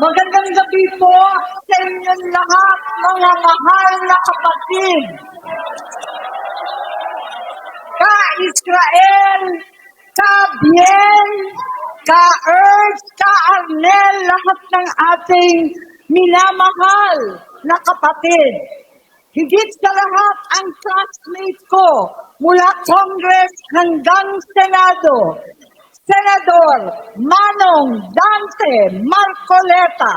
Magandang gabi po sa inyong lahat, mga mahal na kapatid. Ka-Israel, ka-Bien, ka-Earth, ka-Arnel, lahat ng ating minamahal na kapatid. Higit sa lahat ang classmate ko mula Congress hanggang Senado. Senador Manong Dante Marcoleta.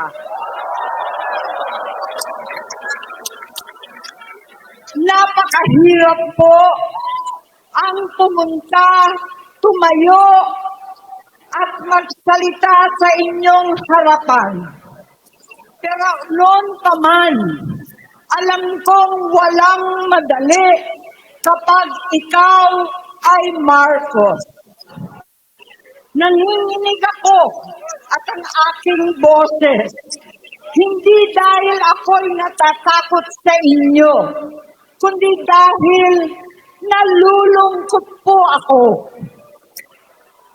Napakahirap po ang pumunta, tumayo, at magsalita sa inyong harapan. Pero noon pa man, alam kong walang madali kapag ikaw ay Marcos. Nanginginig ako at ang aking boses. Hindi dahil ako'y natatakot sa inyo, kundi dahil nalulungkot po ako.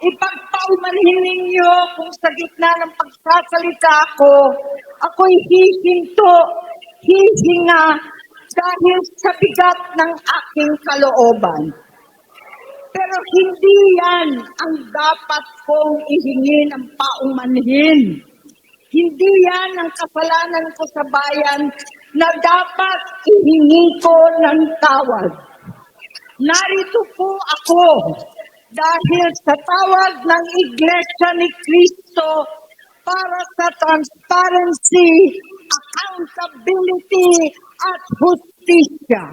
Ipagpaumanhin ninyo kung sa gitna ng pagsasalita ko, ako'y hihinto, hihinga dahil sa bigat ng aking kalooban. Pero hindi yan ang dapat kong ihingi ng paumanhin. Hindi yan ang kasalanan ko sa bayan na dapat ihingi ko ng tawad. Narito po ako dahil sa tawag ng Iglesia ni Cristo para sa transparency, accountability, at justisya.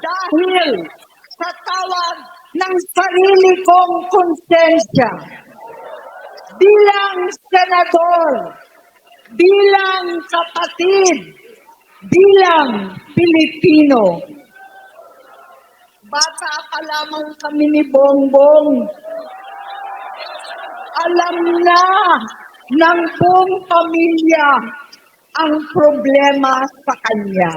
Dahil sa tawag ng sarili kong konsensya, bilang senador, bilang kapatid, bilang Pilipino, bata pa lamang kami ni Bongbong. Alam na ng buong pamilya ang problema sa kanya.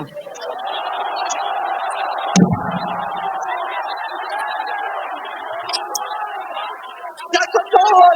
Sa totoo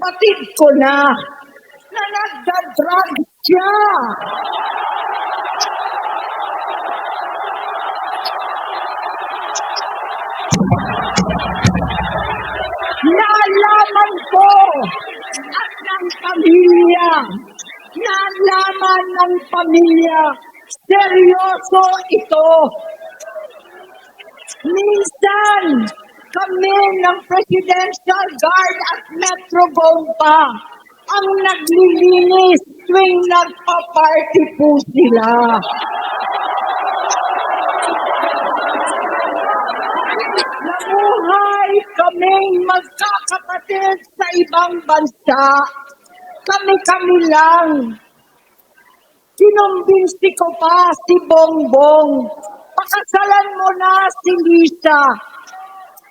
Batid ko na na nagda-drug siya. Naalaman ko at ng pamilya, naalaman ng pamilya, seryoso ito. Minsan, kami ng Presidential Guard at Metro Bomba ang naglilinis tuwing nagpa-party po sila. Nabuhay kaming magkakapatid sa ibang bansa. Kami-kami lang. Kinumbinsi ko pa si Bongbong. Pakasalan mo na si Lisa.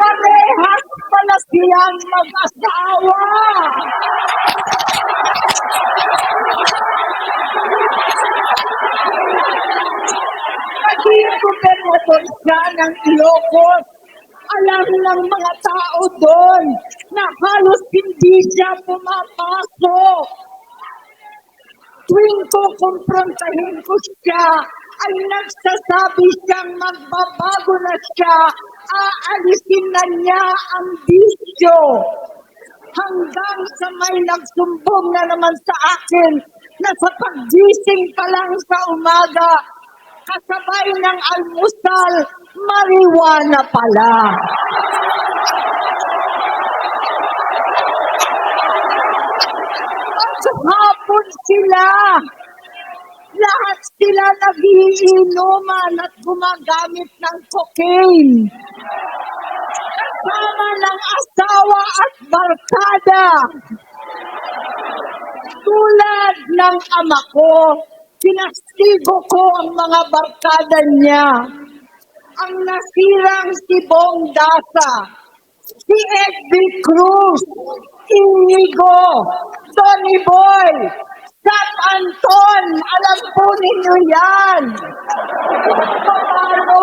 Parehas pala silang mag-asawa. Naging gobernador siya ng Ilocos. Alam ng mga tao doon na halos hindi siya pumapasok. Tuwing ko kumprontahin ko siya, ay nagsasabi siyang magbabago na siya, aalisin na niya ang bisyo. hanggang sa may nagsumbong na naman sa akin na sa paggising pa lang sa umaga, kasabay ng almusal, marijuana pala. At hapon sila. Lahat sila nagiinuman at gumagamit ng cocaine. Kasama ng asawa at barkada. Tulad ng ama ko, pinastigo ko ang mga barkada niya. Ang nasirang si Bong Dasa, si Edby Cruz, Inigo, Tony Boy, Sat Anton, alam po ninyo yan. Paano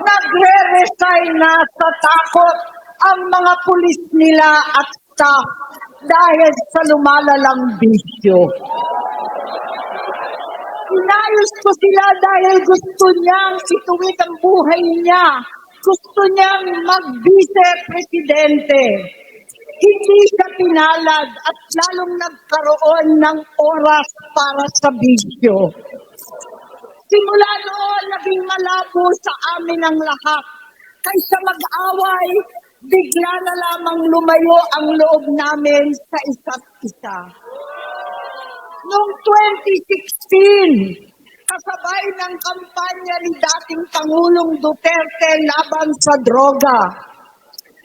nagre-resign na sa takot ang mga pulis nila at staff dahil sa lumalalang bisyo. Inayos ko sila dahil gusto niyang ituwid ang buhay niya. Gusto niyang mag-vice-presidente. Hindi siya pinalad at lalong nagkaroon ng oras para sa bisyo. Simula noon, naging malabo sa amin ang lahat. Kaysa mag-away, bigla na lamang lumayo ang loob namin sa isa't isa. Noong 2016, kasabay ng kampanya ni dating Pangulong Duterte laban sa droga,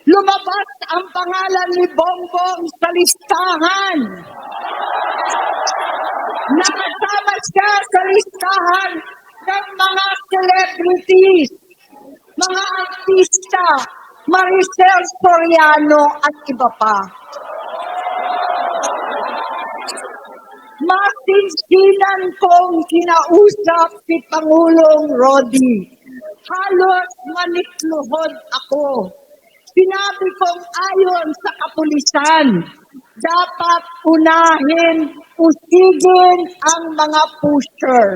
lumabas ang pangalan ni Bongbong sa listahan. Nakasama siya sa listahan ng mga celebrities, mga artista, Maricel Soriano at iba pa. Masinsinan kong kinausap si Pangulong Rodi. Halos manikluhod ako. Sinabi kong ayon sa kapulisan, dapat unahin, usigin ang mga pusher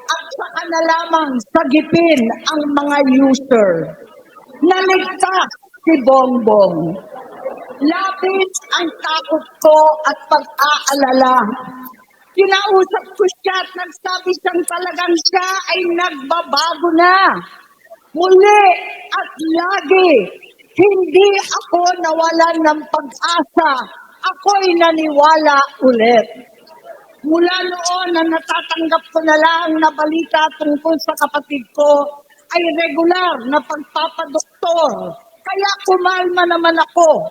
at saka na lamang sagipin ang mga user. Naligtas si Bongbong. Labis ang takot ko at pag-aalala. Kinausap ko siya at nagsabi siyang talagang siya ay nagbabago na. Muli at lagi, hindi ako nawalan ng pag-asa. Ako'y naniwala ulit. Mula noon na natatanggap ko na lang na balita tungkol sa kapatid ko ay regular na pagpapadoktor. Kaya kumalma naman ako.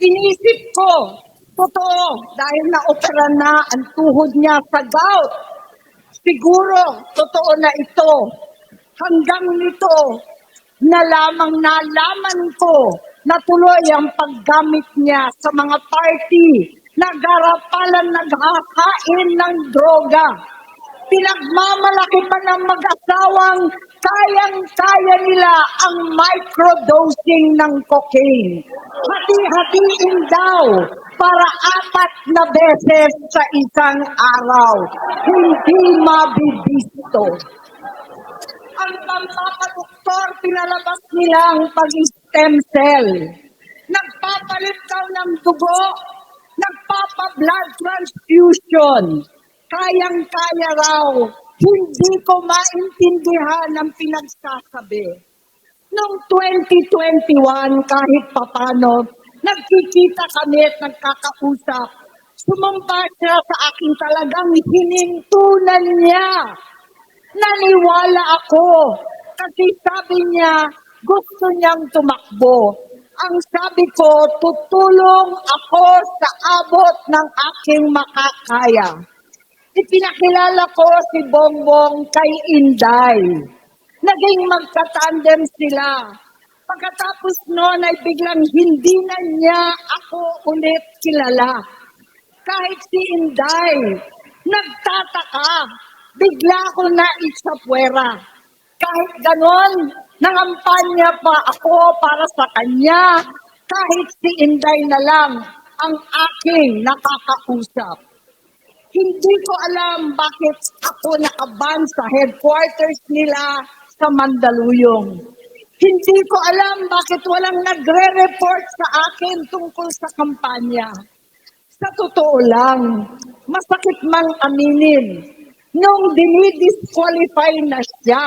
Inisip ko, totoo, dahil na-opera na ang tuhod niya sa gout. Siguro, totoo na ito. Hanggang nito, na lamang nalaman ko na tuloy ang paggamit niya sa mga party na garapalan naghakain ng droga. Pinagmamalaki pa ng mag-asawang kayang-kaya nila ang microdosing ng cocaine. Hati-hatiin daw para apat na beses sa isang araw. Hindi mabibisto. Ang pampapadoktor, pinalabas nila ang pag-stem cell. Nagpapalit daw ng dugo, nagpapa-blood transfusion. Kayang-kaya raw. Hindi ko maintindihan ang pinagsasabi. Noong 2021, kahit papano, nagkikita kami at nagkakausap. Sumamba siya sa akin talagang hinintunan niya. Naniwala ako. Kasi sabi niya, gusto niyang tumakbo. Ang sabi ko, tutulong ako sa abot ng aking makakaya. Ipinakilala ko si Bongbong kay Inday. Naging magkatandem sila. Pagkatapos noon ay biglang hindi na niya ako ulit kilala. Kahit si Inday, nagtataka, bigla ko na isapwera. Kahit ganon, nangampanya pa ako para sa kanya. Kahit si Inday na lang ang aking nakakausap. Hindi ko alam bakit ako nakaban sa headquarters nila sa Mandaluyong. Hindi ko alam bakit walang nagre-report sa akin tungkol sa kampanya. Sa totoo lang, masakit mang aminin, nung dinidisqualify na siya,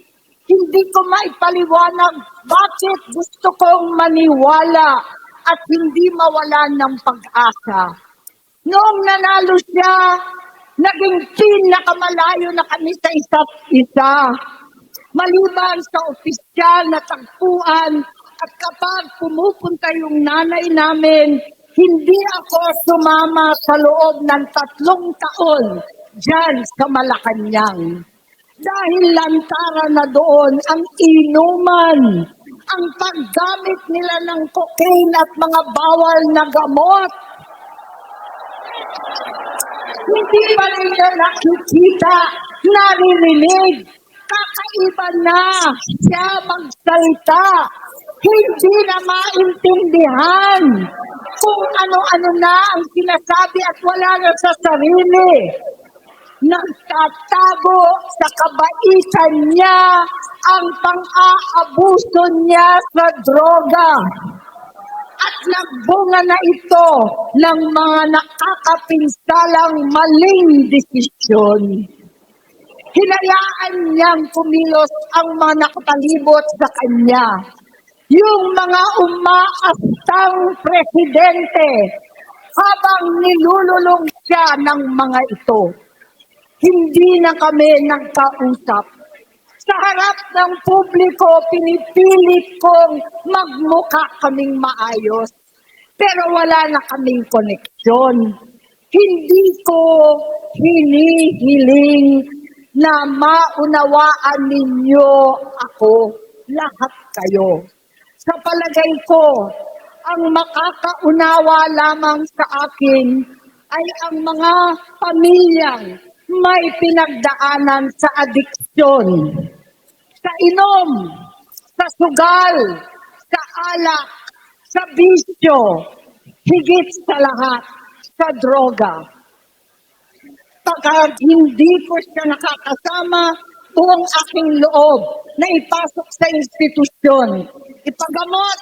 Hindi ko maipaliwanag bakit gusto kong maniwala at hindi mawalan ng pag-asa. Noong nanalo siya, naging pinakamalayo na kami sa isa't isa. Maliban sa opisyal na tagpuan at kapag pumupunta yung nanay namin, hindi ako sumama sa loob ng tatlong taon dyan sa Malacanang. Dahil lantara na doon ang inuman, ang paggamit nila ng cocaine at mga bawal na gamot. Hindi pa nila nakikita, naririnig, kakaiba na siya magsalita. Hindi na maintindihan kung ano-ano na ang sinasabi at wala na sa sarili. Nagtatago sa kabaitan niya ang pang-aabuso niya sa droga. At nagbunga na ito ng mga nakakapinsalang maling desisyon. Hinayaan niyang kumilos ang mga nakatalibot sa kanya. Yung mga umaastang presidente habang nilululong siya ng mga ito. Hindi na kami nagkausap. Sa harap ng publiko, pinipilit kong magmukha kaming maayos. Pero wala na kaming koneksyon. Hindi ko hinihiling na maunawaan ninyo ako, lahat kayo. Sa palagay ko, ang makakaunawa lamang sa akin ay ang mga pamilyang may pinagdaanan sa adiksyon, sa inom, sa sugal, sa alak, sa bisyo, higit sa lahat, sa droga. Pagka hindi ko siya nakakasama, buong aking loob na ipasok sa institusyon. Ipagamot,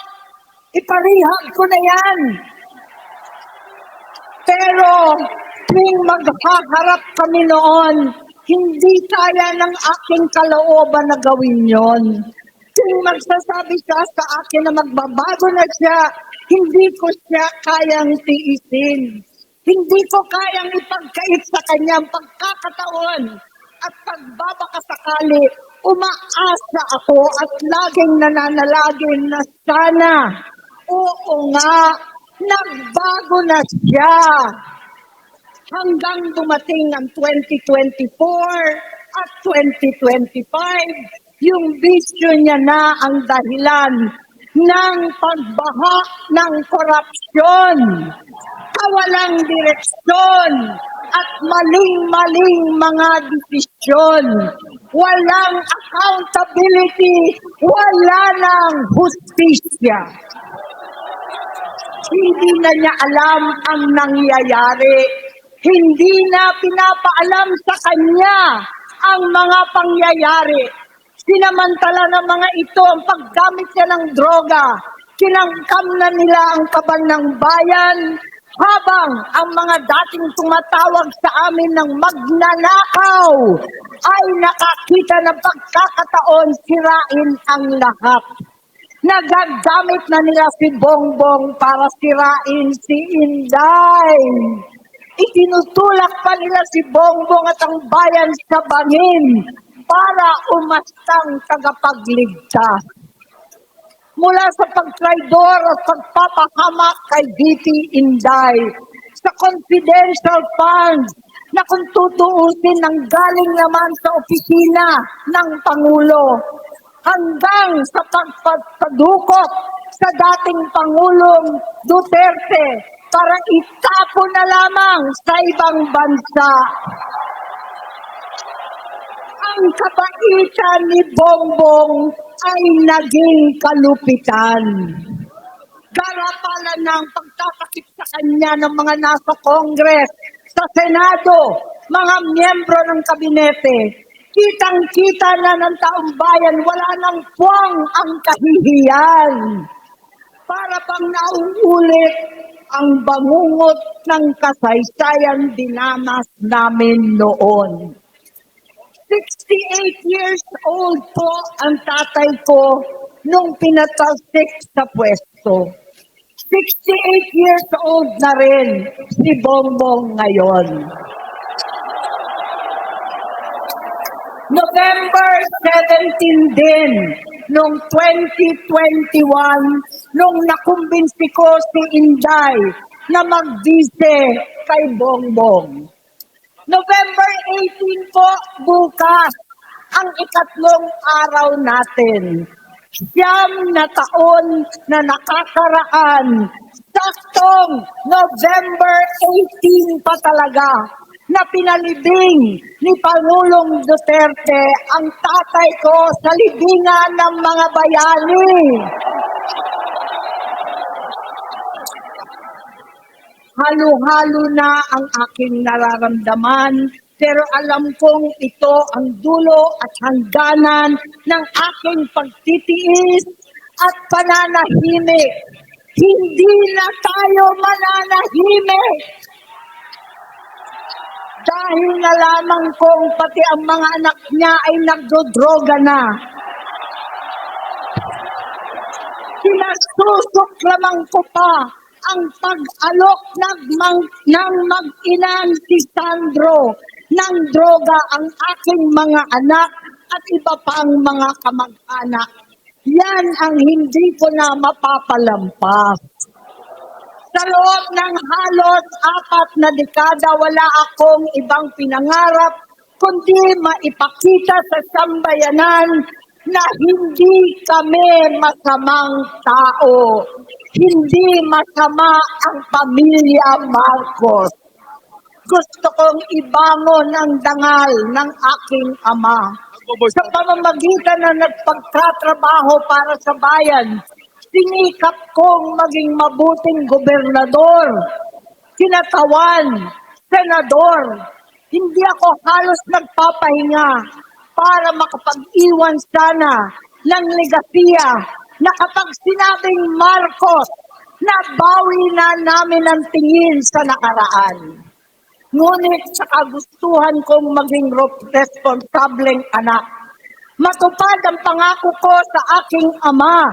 iparihab ko na yan. Pero tuwing maghaharap kami noon, hindi kaya ng aking kalooban na gawin yon. Tuwing magsasabi siya sa akin na magbabago na siya, hindi ko siya kayang tiisin. Hindi ko kayang ipagkait sa kanyang pagkakataon at pagbabakasakali, umaasa ako at laging nananalagin na sana. Oo nga, nagbago na siya. Hanggang dumating ang 2024 at 2025, yung bisyo niya na ang dahilan ng pagbaha ng korupsyon, kawalang direksyon, at maling-maling mga desisyon. Walang accountability, wala ng hustisya. Hindi na niya alam ang nangyayari. Hindi na pinapaalam sa kanya ang mga pangyayari. Sinamantala ng mga ito ang paggamit niya ng droga. Kinangkam na nila ang kaban ng bayan habang ang mga dating tumatawag sa amin ng magnanakaw ay nakakita ng pagkakataon sirain ang lahat. Nagagamit na nila si Bongbong para sirain si Inday. Itinutulak pa nila si Bongbong at ang bayan sa bangin para umastang tagapagligtas. Mula sa pagtraidor at pagpapahamak kay DP Inday sa confidential funds na kung tutuusin ng galing naman sa opisina ng Pangulo hanggang sa pagpadukot sa dating Pangulong Duterte para itapo na lamang sa ibang bansa. Ang kabaitan ni Bongbong ay naging kalupitan. Garapalan ng pagtatakip sa kanya ng mga nasa Congress, sa Senado, mga miyembro ng kabinete. Kitang-kita na ng taong bayan, wala nang puwang ang kahihiyan. Para pang nauulit ang bangungot ng kasaysayan dinamas namin noon. 68 years old po ang tatay ko nung pinatalsik sa pwesto. 68 years old na rin si Bongbong ngayon. November 17 din, nung 2021, nung nakumbinsi ko si Inday na mag-vise kay Bongbong. November 18 po, bukas, ang ikatlong araw natin. Siyam na taon na nakakaraan, saktong November 18 pa talaga, na pinalibing ni Pangulong Duterte ang tatay ko sa libingan ng mga bayani. halo-halo na ang aking nararamdaman, pero alam kong ito ang dulo at hangganan ng aking pagtitiis at pananahimik. Hindi na tayo mananahimik. Dahil na lamang kong pati ang mga anak niya ay nagdodroga na. Pinasusok lamang ko pa ang pag-alok ng, mang, ng mag-inang si Sandro ng droga ang aking mga anak at iba pang mga kamag-anak. Yan ang hindi ko na mapapalampas. Sa loob ng halos apat na dekada, wala akong ibang pinangarap kundi maipakita sa sambayanan na hindi kami masamang tao. Hindi masama ang pamilya Marcos. Gusto kong ibangon ang dangal ng aking ama. Sa pamamagitan na nagpagtatrabaho para sa bayan, sinikap kong maging mabuting gobernador, kinatawan, senador. Hindi ako halos nagpapahinga para makapag-iwan sana ng legasiya na kapag sinabing Marcos, nabawi na namin ang tingin sa nakaraan. Ngunit sa kagustuhan kong maging responsableng anak, matupad ang pangako ko sa aking ama.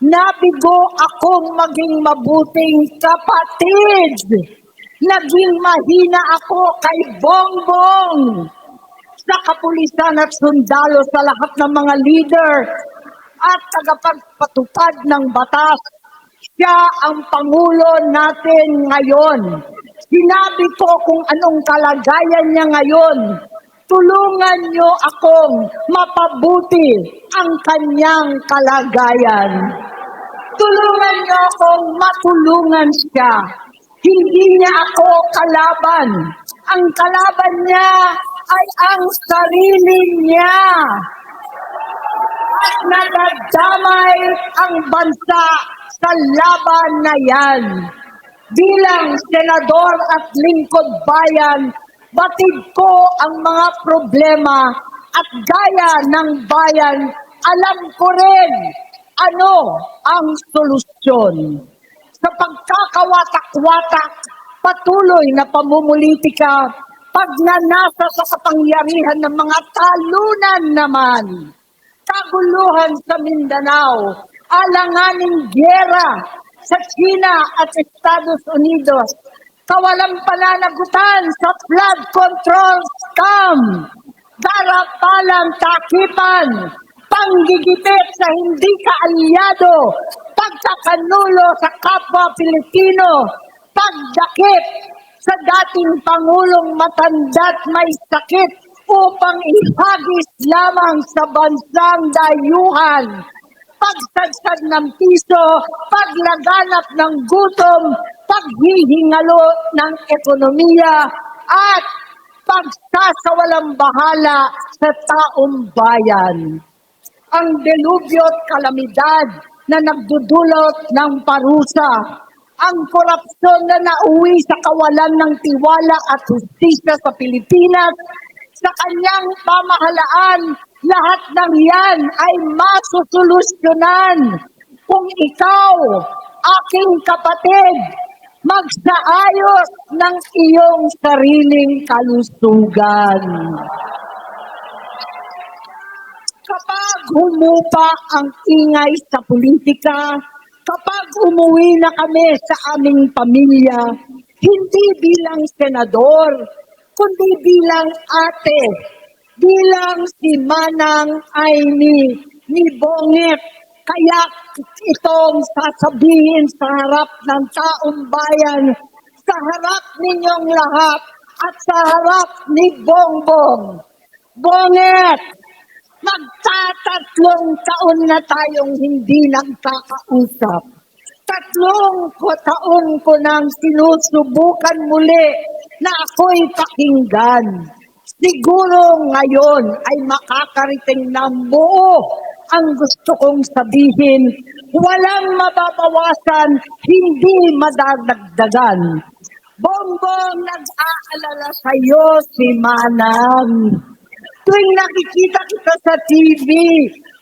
Nabigo akong maging mabuting kapatid. Naging mahina ako kay Bongbong sa kapulisan at sundalo sa lahat ng mga leader at tagapagpatupad ng batas. Siya ang Pangulo natin ngayon. Sinabi ko kung anong kalagayan niya ngayon. Tulungan niyo akong mapabuti ang kanyang kalagayan. Tulungan niyo akong matulungan siya. Hindi niya ako kalaban. Ang kalaban niya ay ang sarili niya at nadadamay ang bansa sa laban na yan. Bilang senador at lingkod bayan, batid ko ang mga problema at gaya ng bayan, alam ko rin ano ang solusyon. Sa pagkakawatak-watak, patuloy na pamumulitika, pagnanasa sa kapangyarihan ng mga talunan naman, kaguluhan sa Mindanao alanganing gyera sa China at Estados Unidos, kawalang pananagutan sa flood control scam, darapalang takipan, panggigipit sa hindi kaalyado, pagkakanulo sa kapwa Pilipino, pagdakip sa dating Pangulong matanda't may sakit upang ihagis lamang sa bansang dayuhan. Pagsadsad ng piso, paglaganap ng gutom, paghihingalo ng ekonomiya, at pagsasawalang bahala sa taong bayan. Ang delubyo at kalamidad na nagdudulot ng parusa, ang korupsyon na nauwi sa kawalan ng tiwala at hustisya sa Pilipinas, sa kanyang pamahalaan, lahat ng yan ay masusolusyonan kung ikaw, aking kapatid, magsaayos ng iyong sariling kalusugan. Kapag humupa ang ingay sa politika, kapag umuwi na kami sa aming pamilya, hindi bilang senador, kundi bilang ate, bilang si Manang Aini ni Bonget. Kaya itong sasabihin sa harap ng taong bayan, sa harap ninyong lahat, at sa harap ni Bongbong. Bonget, Magtatatlong taon na tayong hindi nagkakausap. Tatlong ko taon ko nang sinusubukan muli na ako'y pakinggan. Siguro ngayon ay makakariting ng buo ang gusto kong sabihin. Walang mababawasan, hindi madadagdagan. Bongbong, nag-aalala sa'yo si Manang. Tuwing nakikita kita sa TV,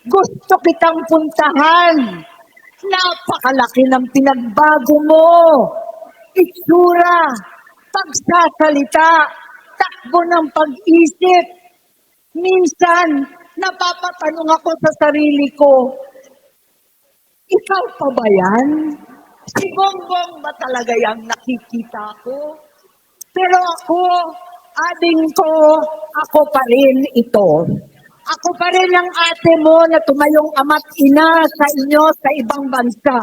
gusto kitang puntahan. Napakalaki ng pinagbago mo. Itsura, pagsasalita, takbo ng pag-isip. Minsan, napapatanong ako sa sarili ko, ikaw pa ba yan? Si Bongbong ba talaga yung nakikita ko? Pero ako, ading ko, ako pa rin ito. Ako pa rin ang ate mo na tumayong ama't ina sa inyo sa ibang bansa.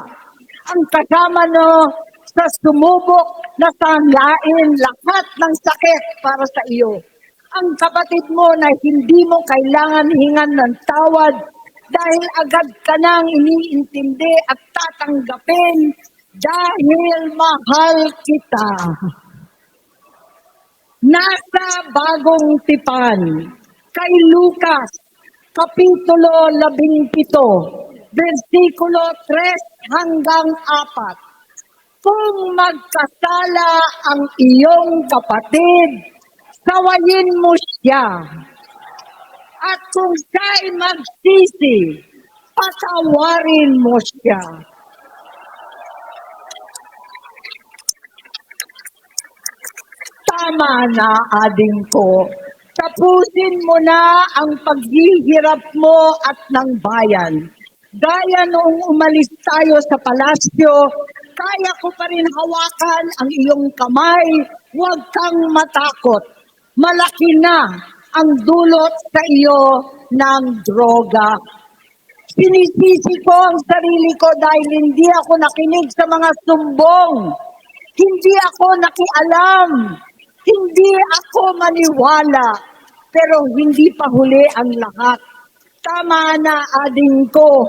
Ang kasama no sa sumubok na sanglain lahat ng sakit para sa iyo. Ang kapatid mo na hindi mo kailangan hingan ng tawad dahil agad ka nang iniintindi at tatanggapin dahil mahal kita. Nasa bagong tipan, kay Lucas, Kapitulo 17, versikulo 3 hanggang 4. Kung magkasala ang iyong kapatid, sawayin mo siya. At kung siya'y magsisi, patawarin mo siya. Tama na, ading ko. Tapusin mo na ang paghihirap mo at ng bayan. Gaya noong umalis tayo sa palasyo, kaya ko pa rin hawakan ang iyong kamay. Huwag kang matakot. Malaki na ang dulot sa iyo ng droga. Sinisisi ko ang sarili ko dahil hindi ako nakinig sa mga sumbong. Hindi ako nakialam. Hindi ako maniwala. Pero hindi pa huli ang lahat. Tama na, ading ko.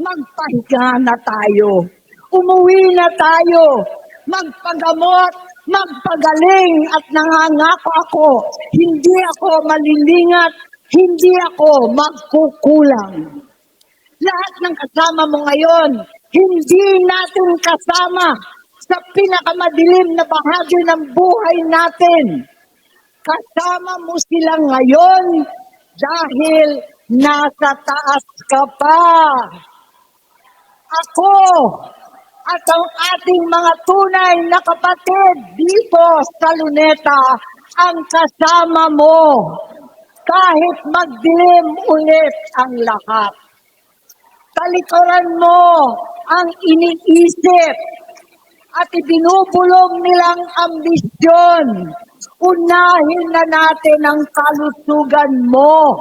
Magpahinga na tayo. Umuwi na tayo. Magpagamot, magpagaling at nangangako ako. Hindi ako malilingat, hindi ako magkukulang. Lahat ng kasama mo ngayon, hindi natin kasama sa pinakamadilim na bahagi ng buhay natin. Kasama mo sila ngayon dahil nasa taas ka pa. Ako at ang ating mga tunay na kapatid dito sa Luneta ang kasama mo kahit magdilim ulit ang lahat. talikuran mo ang iniisip at ibinubulong nilang ambisyon. Unahin na natin ang kalusugan mo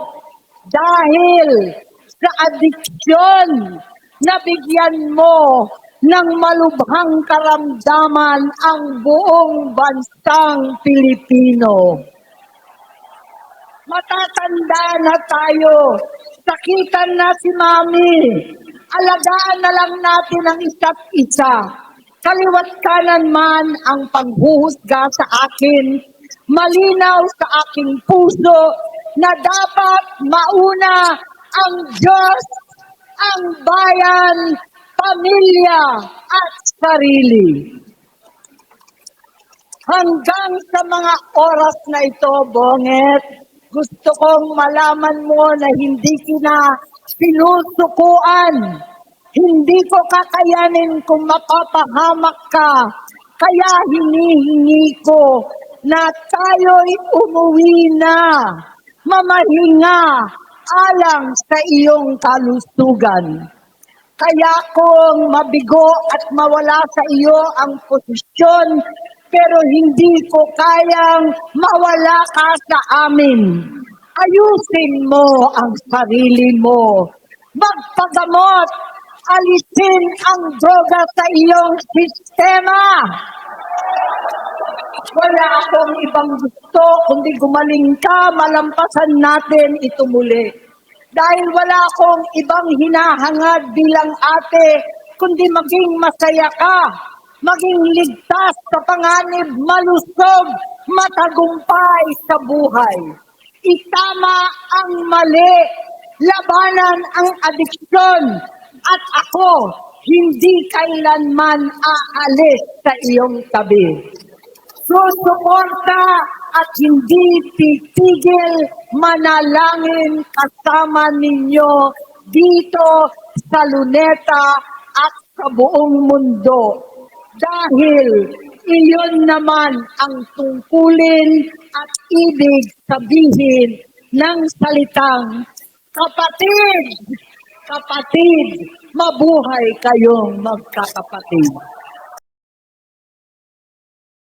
dahil sa adiksyon na bigyan mo ng malubhang karamdaman ang buong bansang Pilipino. Matatanda na tayo. Sakitan na si Mami. Alagaan na lang natin ang isa't isa. Kaliwat kanan man ang panghuhusga sa akin, malinaw sa aking puso na dapat mauna ang Diyos, ang bayan, pamilya at sarili. Hanggang sa mga oras na ito, Bonget, gusto kong malaman mo na hindi kita sinusukuan. Hindi ko kakayanin kung mapapahamak ka. Kaya hinihingi ko na tayo'y umuwi na. Mamahinga alang sa iyong kalusugan. Kaya kung mabigo at mawala sa iyo ang posisyon, pero hindi ko kayang mawala ka sa amin. Ayusin mo ang sarili mo. Magpagamot. Alisin ang droga sa iyong sistema. Wala akong ibang gusto kundi gumaling ka, malampasan natin ito muli. Dahil wala akong ibang hinahangad bilang ate, kundi maging masaya ka, maging ligtas sa panganib, malusog, matagumpay sa buhay. Itama ang mali, labanan ang adiksyon, at ako hindi kailanman aalis sa iyong tabi susuporta at hindi titigil manalangin kasama ninyo dito sa Luneta at sa buong mundo. Dahil iyon naman ang tungkulin at ibig sabihin ng salitang kapatid, kapatid, mabuhay kayong magkakapatid.